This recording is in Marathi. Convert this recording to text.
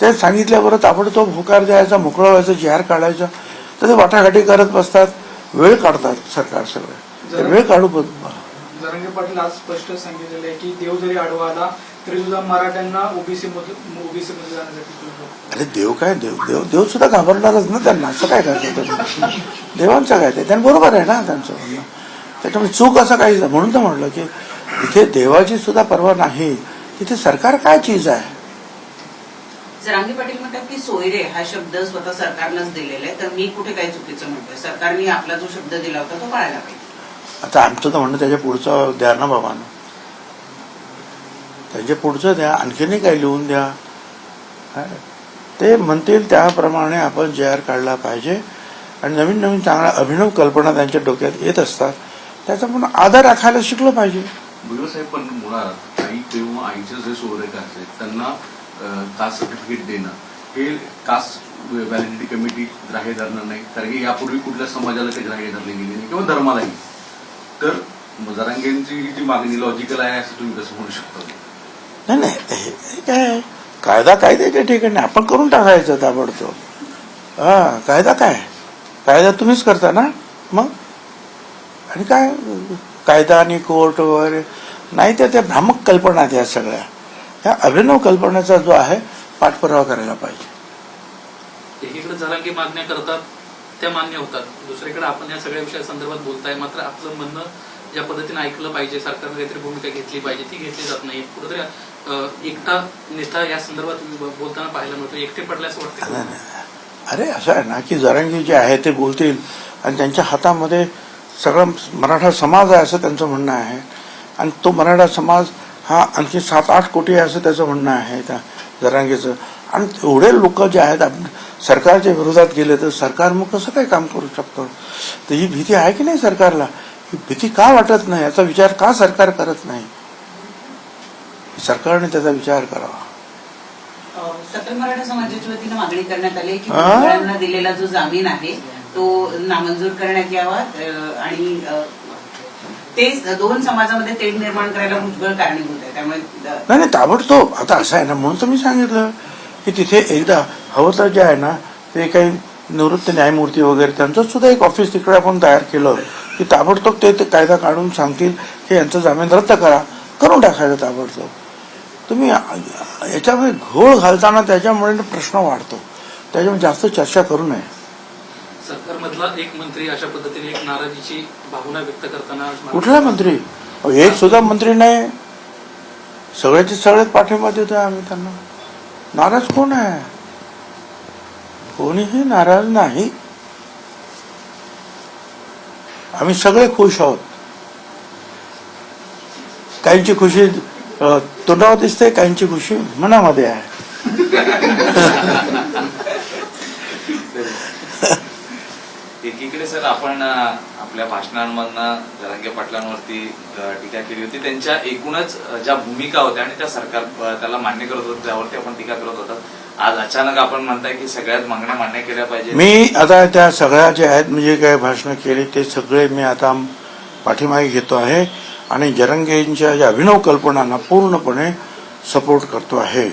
ते सांगितल्याबरोबर ताबडतोब होकार द्यायचा मोकळं व्हायचं जिहार काढायचं. तर ते वाटाघाटी करत बसतात वेळ काढतात सरकार सगळं. ते वेळ काढू जरांगे पाटील आज स्पष्ट सांगितलेलं आहे की देव जरी आडवा आला तरी सुद्धा मराठ्यांना ओबीसी ओबीसी मध्ये जाण्यासाठी अरे देव काय देव? देव देव सुद्धा घाबरणारच ना त्यांना. असं काय करतात देवांचं काय ते? त्यांनी बरोबर आहे ना त्यांचं म्हणणं. त्याच्यामुळे चूक असं काही. म्हणून तर म्हटलं की इथे देवाची सुद्धा पर्वा नाही. तिथे सरकार काय चीज आहे? जरांगे पाटील म्हणतात की सोयरे हा शब्द स्वतः सरकारनंच दिलेला आहे तर मी कुठे काही चुकीचं म्हणतोय? सरकारने आपला जो शब्द दिला होता तो पाळायला पाहिजे. आता आमचं तर म्हणणं त्याच्या पुढचं द्या ना बाबांना त्याच्या पुढचं द्या आणखीनही काही लिहून द्या. काय? ते म्हणतील त्याप्रमाणे आपण जे आर काढला पाहिजे. आणि नवीन नवीन चांगल्या अभिनव कल्पना त्यांच्या डोक्यात येत असतात. त्याचा पण आदर राखायला शिकलो पाहिजे. भुजबळ साहेब पण मुळात आई किंवा आईचे जे असते त्यांना कास्ट सर्टिफिकेट देणं. हे कास्ट व्हॅलिडिटी कमिटी ग्राह्य धरणार नाही. कारण की यापूर्वी कुठल्या समाजाला ते ग्राह्य धरले गेले नाही किंवा धर्मालाही तर मजारांगेंची ही जी मागणी लॉजिकल आहे असं तुम्ही कसं म्हणू शकता? नाही नाही काय कायदा कायद्याच्या ठिकाणी? आपण करून टाकायचं ताबडतोब. हा कायदा काय कायदा तुम्हीच करता ना? मग? आणि काय? कायदा आणि कोर्ट वगैरे? नाही तर त्या भ्रामक कल्पना आहेत या सगळ्या. ह्या अभिनव कल्पनेचा जो आहे पाठपुरावा करायला पाहिजे. एकीकडे जरांगी मागण्या करतात त्या मान्य होतात. दुसरीकडे आपण या सगळ्या विषया संदर्भात बोलताय मात्र आपलं म्हणणं ज्या पद्धतीने ऐकलं पाहिजे सरकारने काहीतरी भूमिका घेतली पाहिजे ती घेतली जात नाही. कुठेतरी एकटा नेता या संदर्भात बोलताना पाहायला मिळतो एकटे पडले असं वाटतं. अरे असं आहे ना की जरांगी जे आहे ते बोलतील आणि त्यांच्या हातामध्ये सगळं मराठा समाज आहे असं त्यांचं म्हणणं आहे. आणि तो मराठा समाज हा आणखी सात आठ कोटी आहे असं त्याचं म्हणणं आहे त्या जरांगीचं. आणि एवढे लोक जे आहेत सरकारच्या विरोधात गेले तर सरकार मग कसं काय काम करू शकतं? तर ही भीती आहे की नाही सरकारला? ही भीती का वाटत नाही? याचा विचार का सरकार करत नाही? सरकारने त्याचा विचार करावा. सकल मराठा समाजाच्या वतीनं मागणी करण्यात आली की दिलेला जो जामीन आहे तो नामंजूर करण्यात यावा आणि ते दोन समाजामध्ये तेढ निर्माण करायला भुजबळ कारणीभूत आहे. त्यामुळे नाही नाही ताबडतोब. आता असं आहे ना म्हणून तर मी सांगितलं की तिथे एकदा हवं तर जे आहे ना ते काही निवृत्त न्यायमूर्ती वगैरे त्यांचं सुद्धा एक ऑफिस तिकडे आपण तयार केलं की ताबडतोब ते ते कायदा काढून सांगतील की यांचं जामीन रद्द करा. करून टाकायचं ताबडतोब. तुम्ही याच्यामध्ये घोळ घालताना त्याच्यामुळे प्रश्न वाढतो. त्याच्यामुळे जास्त चर्चा करू नये. एक मंत्री अशा पद्धतीने एक नाराजीची भावना व्यक्त करताना कुठला मंत्री? अहो, एक सुद्धा मंत्री नाही. सगळ्याचे सगळेच पाठिंबा देतोय आम्ही त्यांना. नाराज कोण आहे? कोणीही नाराज नाही. आम्ही सगळे खुश आहोत. काहींची खुशी अ, तोंडावर दिसते काहींची खुशी मनामध्ये आहे एकीकडे सर आपण आपल्या भाषणांमधनं जरांगे पाटलांवरती टीका केली होती. त्यांच्या एकूणच ज्या भूमिका होत्या आणि त्या सरकार त्याला मान्य करत होतं त्यावरती आपण टीका करत होतो. आज अचानक आपण म्हणताय की सगळ्यात मागण्या मान्य केल्या पाहिजे मी आता त्या सगळ्या जे आहेत म्हणजे काय भाषणं केली ते सगळे मी आता पाठीमागे घेतो आहे आणि जरंगेंच्या ज्या अभिनव कल्पनांना पूर्णपणे सपोर्ट करतो आहे.